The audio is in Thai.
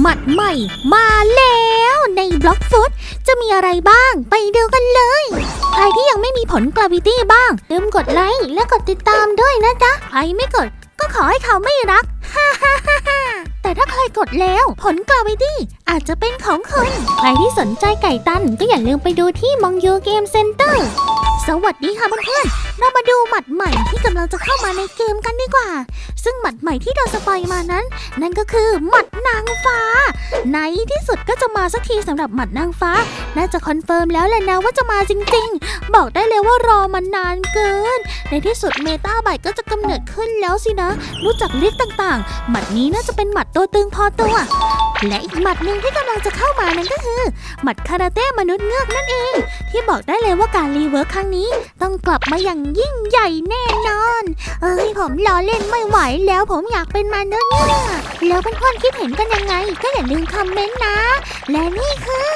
หมัดใหม่มาแล้วในบล็อกฟุตจะมีอะไรบ้าง ไปดูกันเลย ใครที่ยังไม่มีผลกราวิตี้บ้างลืมกดไลค์และกดติดตามด้วยนะจ๊ะใครไม่กด ก็ขอให้เขาไม่รักฮ่าฮ่าฮ่าแต่ถ้าใครกดแล้วผลกราวิตี้อาจจะเป็นของคุณใครที่สนใจไก่ตันก็อย่าลืมไปดูที่มองยูเกมเซ็นเตอร์สวัสดีค่ะเพื่อนๆ เรามาดูหมัดใหม่ที่กำลังจะเข้ามาในเกมกันดีกว่า ซึ่งหมัดใหม่ที่เราสปอยมานั้น นั่นก็คือหมัดนางฟ้า ในที่สุดก็จะมาสักทีสำหรับหมัดนางฟ้า น่าจะคอนเฟิร์มแล้วแหละนะว่าจะมาจริง ๆ บอกได้เลยว่ารอมานนานเกิน ในที่สุดเมตาไบก็จะกำเนิดขึ้นแล้วสินะ รู้จักเรียกต่างๆ หมัดนี้น่าจะเป็นหมัดตัวตึงพอตัว และอีกหมัดหนึ่งที่กำลังจะเข้ามานั่นก็คือ หมัดคาราเต้มนุษย์เงือกนั่นเอง ที่บอกได้เลยว่าการรีเวิร์คครั้งนี้ ต้องกลับมาอย่างยิ่งใหญ่แน่นอน เอ้ยผมรอเล่นไม่ไหวแล้วผมอยากเป็นมนุษย์เงือกแล้วเพื่อนๆคิดเห็นกันยังไง ก็อย่าลืมคอมเมนต์นะ และนี่คือ